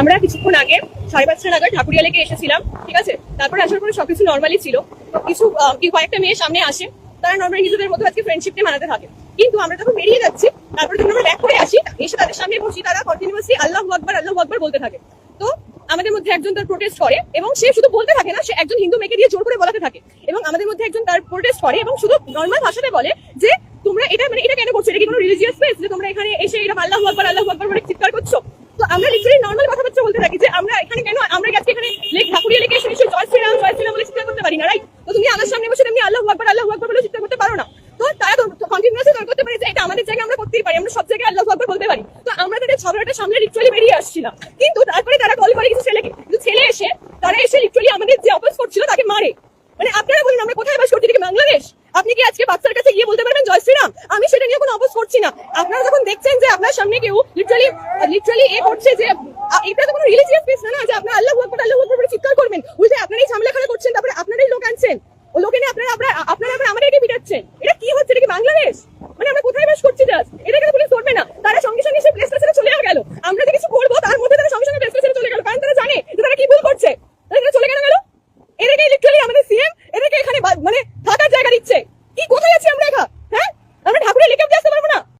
আমরা কিছুক্ষণ আগে সাড়ে পাঁচটা নাগাদ ঠাকুরিয়া লেকে এসেছিলাম, ঠিক আছে? তারপরে আসার পরে সবকিছু নর্মালি ছিল। কিছু কয়েকটা মেয়ে সামনে আসে, তারা নর্মাল নিজেদের মধ্যে আজকে ফ্রেন্ডশিপটা মানাতে থাকে। কিন্তু আমরা যখন বেরিয়ে যাচ্ছি, তারপরে যখন আমরা ব্যাক করে আসি, এসে তাদের সামনে বসি, তারা কন্টিনিউয়াসলি আল্লাহ আকবার আল্লাহ আকবার বলতে থাকে। তো আমাদের মধ্যে একজন তার প্রোটেস্ট করে এবং সে শুধু বলতে থাকে না, সে একজন হিন্দু মেয়েকে দিয়ে জোর করে বলাতে থাকে। এবং আমাদের মধ্যে একজন তার প্রোটেস্ট করে এবং শুধু নর্মাল ভাষাতে বলে যে, তোমরা এটা মানে এটা কেন করছ? এটা কি কোনো রিলিজিয়াস প্লেস যে তোমরা এখানে এসে এটা আল্লাহ আকবার আল্লাহ আকবার বলে চিৎকার করছ তো আমরা লিটারালি নর্মাল কথাবার্তা বলতে থাকি যে আমরা এখানে কেন আমরা তারা এসে, তারা আমাদের যে অপোজ করছিল তাকে মারে। মানে আপনারা বলুন, আমরা কোথায় বাস করছি? বাংলাদেশ? আপনি কি আজকে বাচ্চার কাছে গিয়ে বলতে পারবেন জয় শ্রীরাম? আমি সেটা নিয়ে কোনো অপোজ করছি না। আপনারা যখন দেখছেন যে আপনার সামনে কেউ লিটারালি লিটারালি এ করছে যে এটা তো কোনো রিলিজিয়াস প্লেস না লেখালে করছেন, তারপরে আপনারাই লোক আনছেন। ও লোক এনে আপনারা আপনারা আপনারা আবার আমাদেরকে পিটাচ্ছেন। এটা কি হচ্ছে? এটা কি বাংলাদেশ? মানে আমরা কোথায় বাস করছি জাস্ট এটা কিন্তু পুলিশ ধরবে না। তারা সঙ্গে সঙ্গে সে প্লেসটা ছেড়ে চলে গেল। আমরা যে কিছু করব, তার মধ্যে তারা সঙ্গে সঙ্গে প্লেসটা ছেড়ে চলে গেল। কারণ তারা জানে যে তারা কি ভুল করছে। তারা চলে গেল গেল? এদেরকে লিটারালি আমাদের সিএম এদেরকে এখানে মানে থাকার জায়গা দিচ্ছে।